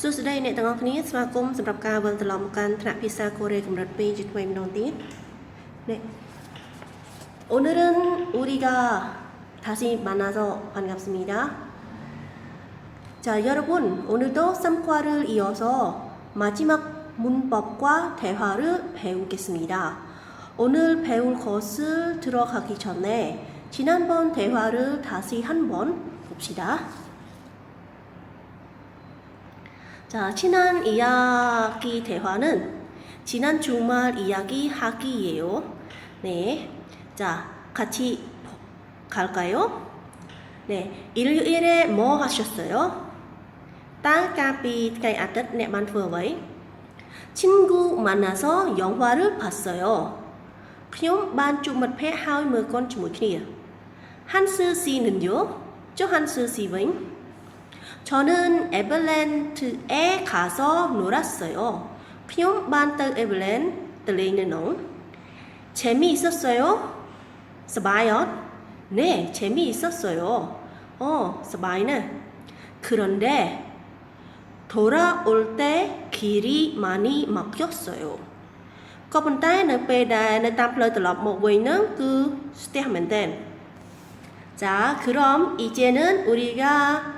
សួស្តីអ្នកទាំងអស់គ្នាស្វាគមន៍សម្រាប់ការវិលត្រឡប់មកកាន់ថ្នាក់ភាសាកូរ៉េកម្រិត2ជាថ្មីម្ដងទៀត네 오늘은 우리가 다시 만나서 반갑습니다. 자, 여러분, 오늘도 3과를 이어서 마지막 문법과 대화를 배우겠습니다. 오늘 배울 것을 들어가기 전에 지난번 대화를 다시 한번 봅시다. 자, 지난 이야기 대화는 지난 주말 이야기 하기예요. 네. 자, 같이 갈까요? 네. 일요일에 뭐 하셨어요? 땅까비 그 아뜻 내만 네, 부어와이. 친구 만나서 영화를 봤어요. 그냥 반주만 패하이 먹건 주무키니. 한스 씨는요? 저 한스 씨 왜? 저는 에블랜트에 가서 놀았어요. 피옹반트 에블랜 들리는 농. 재미있었어요? 스바이언? 네, 재미있었어요. 어, 스바이는. 그런데 돌아올 때 길이 많이 막혔어요. 그 번째 는 배달의 담플러 들럽 먹고있는 그 스테하면 된. 자, 그럼 이제는 우리가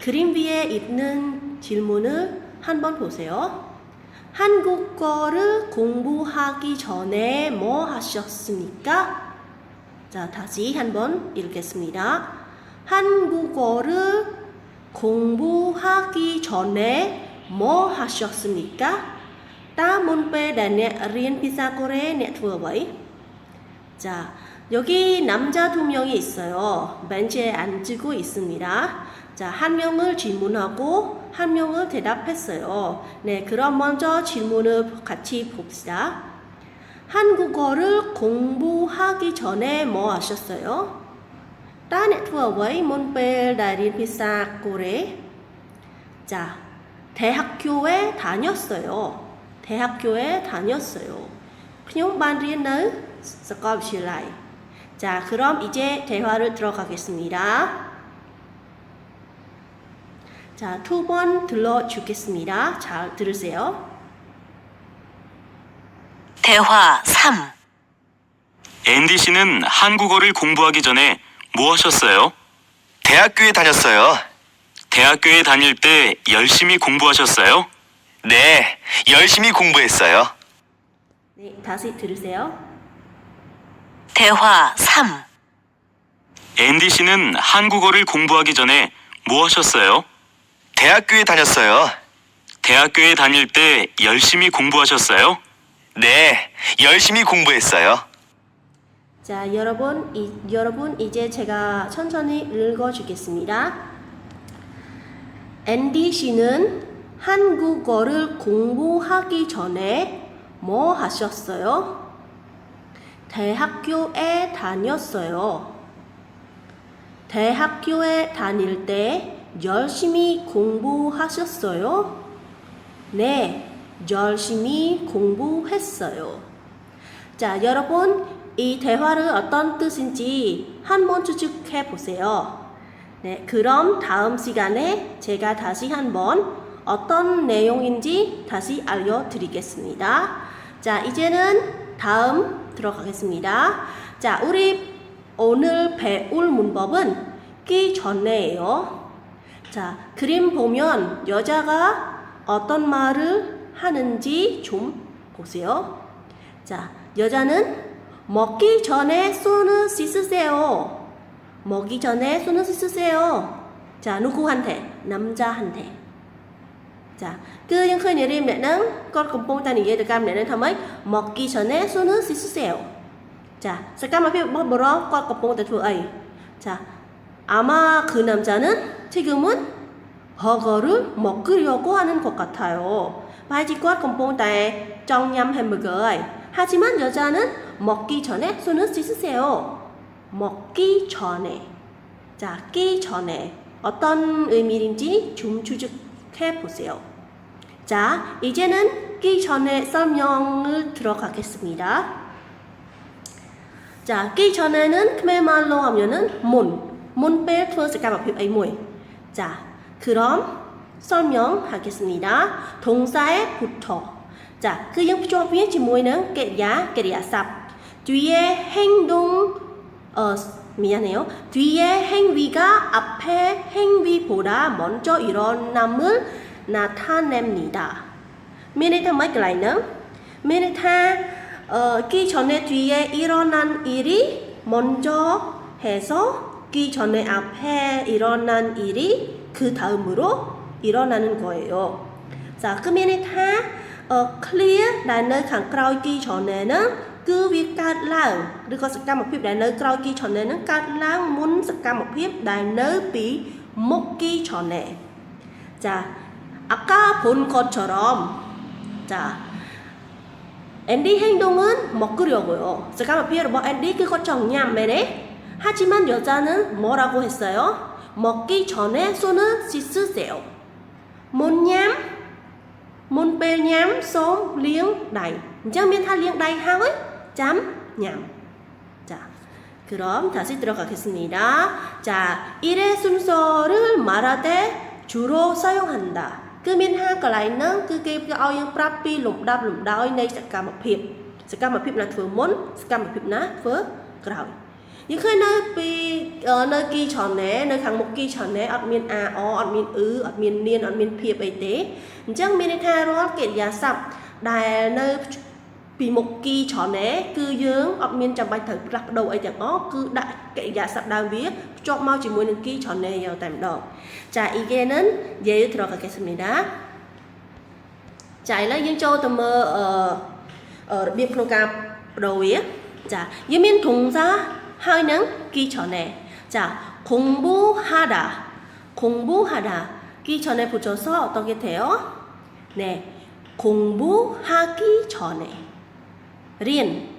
그림 위에 있는 질문을 한번 보세요. 한국어를 공부하기 전에 뭐 하셨습니까? 자, 다시 한번 읽겠습니다. 한국어를 공부하기 전에 뭐 하셨습니까? 다 문배 내리엔 피사고레 네트워웨이. 자, 여기 남자 두 명이 있어요. 벤치에 앉고 있습니다. 자, 한 명을 질문하고 한 명을 대답했어요. 네, 그럼 먼저 질문을 같이 봅시다. 한국어를 공부하기 전에 뭐 하셨어요? Ta đã vừa với môn P 자, 대학교에 다녔어요. 대학교에 다녔어요. 그냥 반리는 스컵실라이. 자, 그럼 이제 대화를 들어가겠습니다. 자, 두 번 들러주겠습니다. 잘 들으세요. 대화 3. 앤디 씨는 한국어를 공부하기 전에 뭐 하셨어요? 대학교에 다녔어요. 대학교에 다닐 때 열심히 공부하셨어요? 네, 열심히 공부했어요. 네, 다시 들으세요. 대화 3. 앤디 씨는 한국어를 공부하기 전에 뭐 하셨어요? 대학교에 다녔어요. 대학교에 다닐 때 열심히 공부하셨어요? 네, 열심히 공부했어요. 자, 여러분, 이, 여러분 이제 제가 천천히 읽어주겠습니다. 앤디 씨는 한국어를 공부하기 전에 뭐 하셨어요? 대학교에 다녔어요. 대학교에 다닐 때 열심히 공부하셨어요? 네, 열심히 공부했어요. 자, 여러분, 이 대화를 어떤 뜻인지 한번 추측해 보세요. 네, 그럼 다음 시간에 제가 다시 한번 어떤 내용인지 다시 알려드리겠습니다. 자, 이제는 다음 들어가겠습니다. 자, 우리 오늘 배울 문법은 끼 전에예요. 자, 그림 보면 여자가 어떤 말을 하는지 좀 보세요. 자, 여자는 먹기 전에 손을 씻으세요. 먹기 전에 손을 씻으세요. 자, 누구한테? 남자한테. 자, 그 형편 예리면은 건 공뽕다는 얘기를 감내는 다음에 먹기 전에 손을 씻으세요. 자, 잠깐만 뭐, 뭐라 건 공뽕다 두 아이. 자, 아마 그 남자는 지금은 버거를 먹으려고 하는 것 같아요. 바이지과 컴뽕다에 정냠 햄버거. 하지만 여자는 먹기 전에 손을 씻으세요. 먹기 전에. 자, 끼 전에 어떤 의미인지 좀 추측해 보세요. 자, 이제는 끼 전에 설명을 들어가겠습니다. 자, 끼 전에는 크메말로 하면은 문, 문뺄 투어스가 앞에 아이모이. 자, 그럼 설명하겠습니다. 동사에 붙어. 자, 그 영조합의 지모에는 깨야, 깨야 삽. 뒤에 행동, 어, 미안해요. 뒤에 행위가 앞에 행위보다 먼저 일어남을 나타냅니다. 미네타 mấy cái này nữa. 미네타 어, 기 전에 뒤에 일어난 일이 먼저 해서 기 전에 앞에 일어난 일이 그 다음으로 일어나는 거예요. 자, 그 미네타 어, clear là nơiខាងក្រោយគីច្រើនហ្នឹងគឺវាកើតឡើងឬក៏សកម្មភាពដែលនៅក្រោយគីច្រើនហ្នឹងកើតឡើងមុនសកម្មភាពដែលនៅពីមុខគីច្រើន 자, 아까 본 것처럼 자, 앤디 행동은 먹으려고요. 잠깐만 피해로 뭐 앤디 그거 정냠매네. 하지만 여자는 뭐라고 했어요? 먹기 전에 손을 씻으세요. 못 냠, 못 빼냠, 손 리응 다이. 이제면 다 리응 다이 하고요. 짬, 냠. 자, 그럼 다시 들어가겠습니다. 자, 일의 순서를 말할 때 주로 사용한다. 그면 한 글라이는 그게 어영 프라피 롬답 롬다이 내 작가마 핍. 작가마 핍나 투 몬, 작가마 핍나 투 그라이. យើងឃើញនៅពីនៅគីឆនេនៅខាងមុខគីឆនេអត់មានអាអអត់មានអ៊ឺអត់មាននានអត់មានភាពអីទេអញ្ចឹងមានន័យថារាល់កិរិយាសព្ទដែលនៅពីមុខគីច្រើនទេគឺយើងអត់មានចាំបាច់ត្រូវផ្លាស់ប្ដូរអីទាំងអស់គឺដាក់កិរិយាសព្ទដើមវាភ្ជាប់មកជាមួយនឹងគីច្រើនទេយកតែម្ដងចាអ៊ីហ្គេនិនយេត្រកកេសមីដាចាឥឡូវយើងចូលទៅមើលអឺរបៀបក្នុងការបដូរវាចាយើងមានធុងសា យនឹង 기 전에 자, 공부하다 공부하다 기 전에 붙여서 어떻게 돼요? 네. 공부하기 전에 린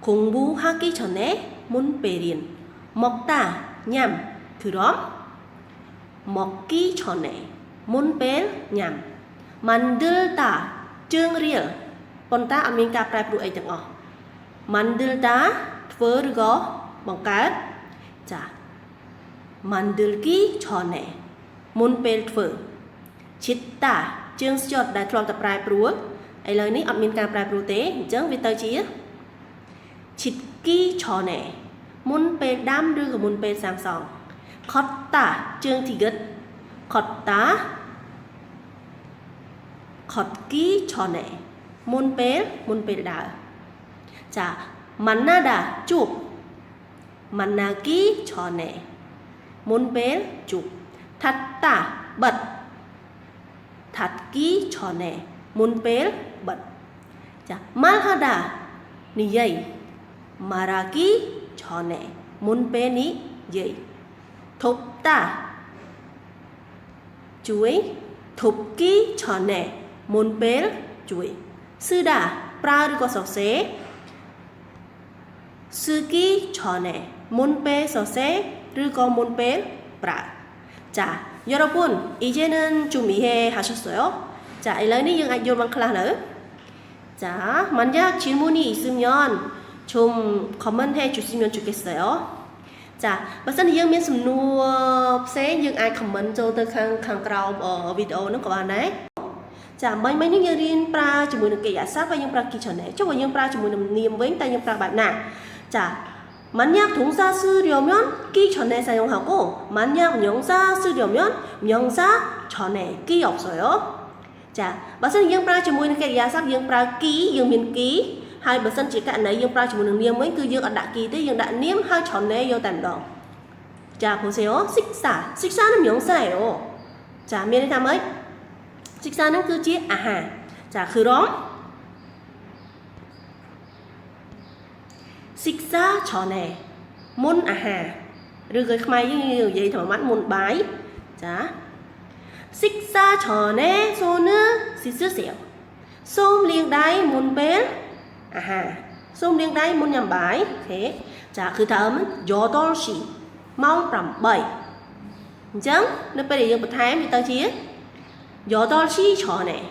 공부하기 전에 문배린 먹다 냠 그럼 먹기 전에 문벨 냠 만들다 증리얼 ប៉ុន្តែអត់មានការប្រែប្រួលអីទាំងអស់ 만들다 ធ្វើឬក៏ បង្កើតចា mandulki chone មុនពេលធ្វើ chitta ជើងស្យត់ដែលធ្លាប់តែប្រែប្រួលឥឡូវនេះអត់មានការប្រែប្រួលទេអញ្ចឹងវាទៅជា chitki chone មុនពេលដាំឬក៏មុនពេលសាំសង់ kotta ជើង tiget kotta kotki chone មុនពេលមុនពេលដើរចា manada ជួប managi chone មុនពេលជប់ thatta បិទ thatki chone មុនពេលបិទចា malhada និយាយ maragi chone មុនពេលនិយាយ thopta ជួយ thopki chone មុនពេលជួយ suda ប្រើឬក៏សរសេរ suki chone មុនពេលសរសេរឬក៏មុនពេលប្រើ자 여러분 이제는 좀 이해하셨어요? 자 이러니 영 아이돌만 클라너 자 만약 질문이 있으면 좀 커먼해 주시면 좋겠어요. ចាបើសិនជាយើងមានសំណួរផ្សេងយើងអាច comment ចូលទៅខាងខាងក្រោមវីដេអូហ្នឹងក៏បានដែរចាមិញមិញនេះយើងរៀនប្រើជាមួយនឹងកិរិយា 만약 동사 쓰려면 끼 전에 사용하고 만약 명사 쓰려면 명사 전에 끼 없어요. 자, bản thân dương pra chỉ muốn cái giá sắc dương pra ký dương miền ký hai bản thân chỉ cạn này dương pra chỉ muốn niêm mấy cứ dương ở đã ký tới dương đã niêm hai chọn này vô tạm đó. 자, 보세요. 식사. 식사는 명사예요. 자, 미리 담아요. 식사는 그지 아하. 자, 그럼 កតែម្ដងចា보세요សិក្សាសិក្សានឹង명사예요ចាមានន័យថាម៉េចសិក្សានឹងគឺជាអាហារចាគឺរំសិក្សាឆនេមុនអាហារឬក៏ខ្មែរយើងនិយាយធម្មតាមុនបាយចា 식사 전에 손을 씻으세요. 솜 liêng đáy môn bên. 아하. 솜 liêng đáy môn nhằm bái. Thế. 자, 그 다음은 8시. 마음 람 bảy. 어장? 너빠리 이거 타임 이따 지에. 8시 전에.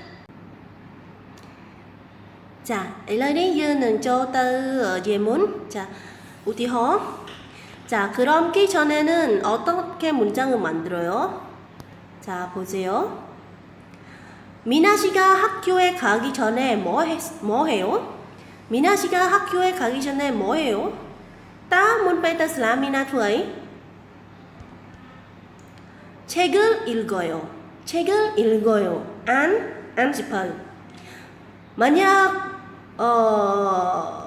자, 엘런의 연은 저도 예문. 자, 우티호. 자, 그럼 끼 전에는 어떻게 문장을 만들어요? 자, 보세요. 미나 씨가 학교에 가기 전에 뭐, 했, 뭐 해요? 미나 씨가 학교에 가기 전에 뭐 해요? Ta là Mina Thuấy. 책을 읽어요. 책을 읽어요. 안, 안 싶어요. 만약 어,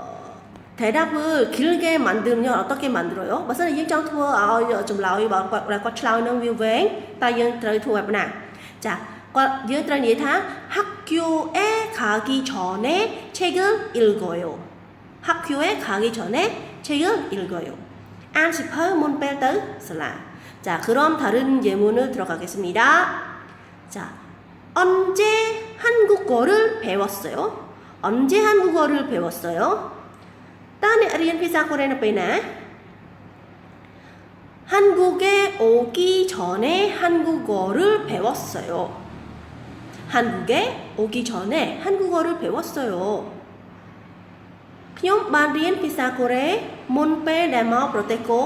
대답을 길게 만들면 어떻게 만들어요? 무슨 일정 투어 아우 좀 나오이 말과 чл라우는 위뱅 따연 들어 투어나. 자, 얘 들은 얘다 학교에 가기 전에 책을 읽어요. 학교에 가기 전에 책을 읽어요. 안 싶어 문 빼들 슬라. 자, 그럼 다른 예문을 들어가겠습니다. 자, 언제 한국어를 배웠어요? 언제 한국어를 배웠어요? 딴에 리엔 피자 코레는 빼나? 한국에 오기 전에 한국어를 배웠어요. 한국에 오기 전에 한국어를 배웠어요. ខ្ញុំបានរៀនភាសាកូរ៉េមុនពេលដែលមកប្រទេសកូ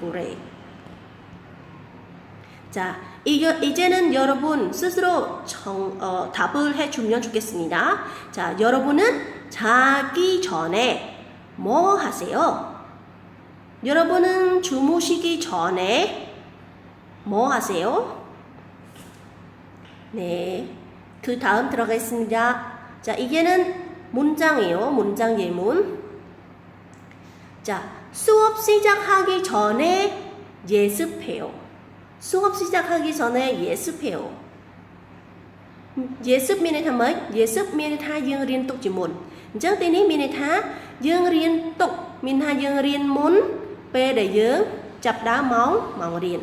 កូរ៉េ 자, 이거, 이제 는 여러분 스스로 정, 어, 답을 해주면 좋겠습니다. 자, 여러분은 자기 전에 뭐 하세요? 여러분은 주무시기 전에 뭐 하세요? 네. 그 다음 들어가겠습니다. 자, 이게는 문장이에요. 문장 예문. 자, 수업 시작하기 전에 예습해요. 수업 시작하기 전에 예습해요. 예습 មានន័យថាម៉េចយេស៊ឹបមានន័យថាយើងរៀនទុកជាមុនអញ្ចឹងទីនេះមានន័យថាយើងរៀនទុកមានថាយើងរៀនមុនពេលដែលយើងចាប់ផ្ដើមម៉ោងម៉ោងរៀន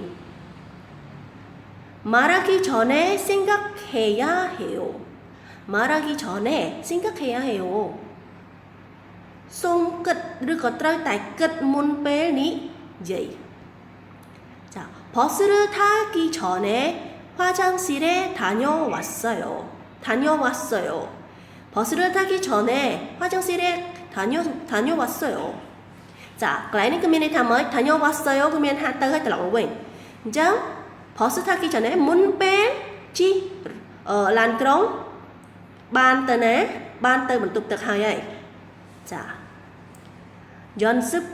말하기 전에 생각해야 해요. 말하기 전에 생각해야 해요. សូមគិតឬក៏ត្រូវតែគិតមុនពេលនេះនិយាយ 자, 버스를 타기 전에 화장실에 다녀왔어요. 다녀왔어요. 버스를 타기 전에 화장실에 다녀, 다녀왔어요. 자, 라이는 그면에 담아 다녀왔어요. 그러면 한다고 했다고 웬. 이제 버스 타기 전에 문빼지 어, 란그롱 반떠네 반떠 문득 하이. 자, 연습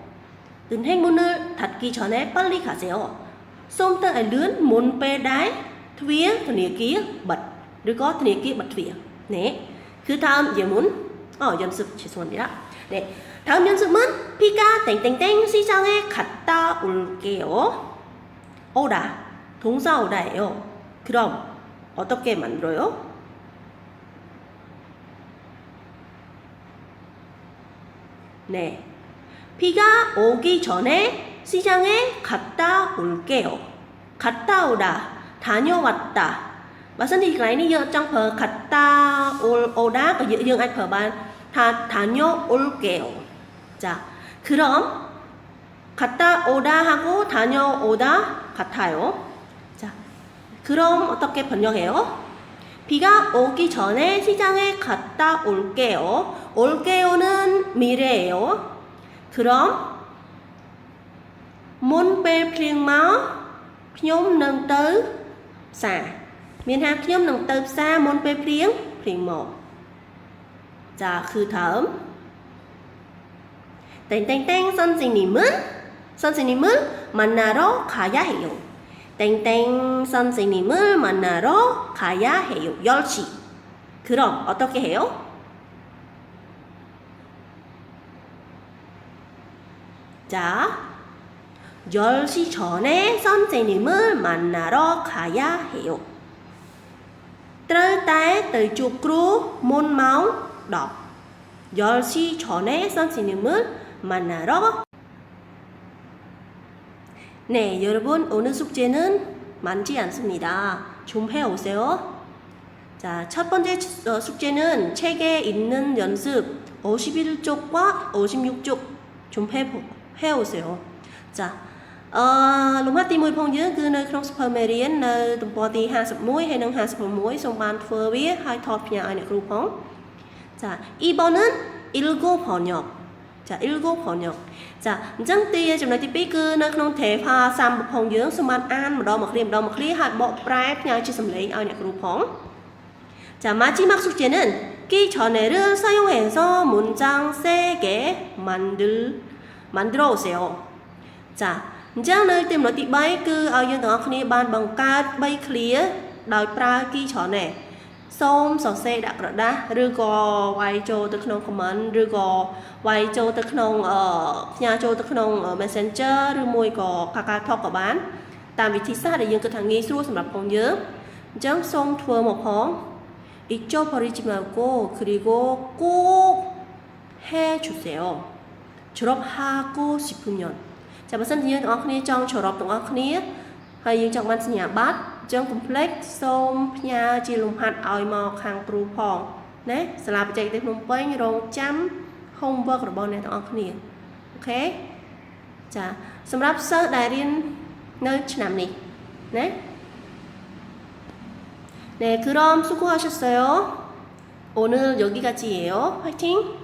은행 문을 닫기 전에 빨리 가세요. 솜타일른 몬페다이 트위어 드니기 밭 그리고 드니기 밭 트위어 네. 그 다음 예문 어 연습 죄송합니다. 네. 다음 연습은 피가 땡땡땡 시장에 갔다 올게요. 오라 동사 오라예요. 그럼 어떻게 만들어요? 네. 비가 오기 전에 시장에 갔다 올게요. 갔다 오다, 다녀왔다. Và sân thì 갔다 올 오다 có dương phở ban 다 다녀올게요. 자, 그럼 갔다 오다 하고 다녀오다 같아요. 자, 그럼 어떻게 번역해요? 비가 오기 전에 시장에 갔다 올게요. 올게요는 미래예요. 그럼មុនពេលភ្លៀងមកខ្ញុំនឹងទៅផ្សារមានថាខ្ញុំនឹងទៅផ្សារមុនពេលភ្លៀងភ្លៀងមកចាគឺថើម 땡땡땡 선생님은 선생님을 만나러 가야 해요. 땡땡 선생님을 만나러 가야 해요. 10시. 그럼 어떻게 해요? 자, 10시 전에 선생님을 만나러 가야 해요. 뜰때 대축으로 môn 덥. 10시 전에 선생님을 만나러 네, 여러분 오늘 숙제는 많지 않습니다. 좀 해오세요. 자, 첫 번째 어, 숙제는 책에 있는 연습 51쪽과 56쪽 좀 해보고 해오세 요. 자, 어, 로마 띠무이 펑즈 그는 크로스 퍼메리엔 너 등포디 하스 모이 해능 하스 모이 송반 퍼위 하이 터 피냐 아니 그룹 펑. 자, 이번은 일곱 번 역. 자, 일곱 번 역. 자, 인정 띠의 점나 띠삐 그는 크롱 대화 삼 펑즈 송반 안 머더 머크리 머더 머크리 하이 뭐 프라이 피냐 지 섬레이 아니 그룹 펑. 자, 마지막 숙제는 읽기 전에를 사용해서 문장 세개 만들 만들어 오세요. 자, អញ្ចឹងនៅទីចំណុចទី3គឺឲ្យយើងទាំងអស់គ្នាបានបង្កើត3 clear ដោយប្រើគីច្រើននេះសូមសរសេរដាក់ក្រដាស់ឬក៏វាយចូលទៅក្នុង comment ឬក៏វាយចូលទៅក្នុងអឺផ្ញើចូលទៅក្នុង Messenger ឬមួយក៏ KakaoTalk ក៏បាន តាមវិធីសាស្ត្រដែលយើងគិតថាងាយស្រួលសម្រាប់ផងយើងអញ្ចឹងសូមធ្វើមកផង 잊어버리지 말고 그리고 꼭 해주세요. 졸업하고 싶으면 ចាំបើសិនជាយើងទាំងអស់គ្នាចង់졸업ទាំងអស់គ្នាហើយយើងចង់បានសញ្ញាបត្រអញ្ចឹង complex សូមផ្ញើជាលំហាត់ឲ្យមកខាងគ្រូផងណាសាលាបច្ចេកទេសភ្នំពេញរងចាំ homework របស់អ្នកទាំងអស់គ្នាអូខេចាសម្រាប់សិស្សដែលរៀននៅឆ្នាំនេះណា 네, 그럼 수고하셨어요. 오늘 여기까지예요. 화이팅!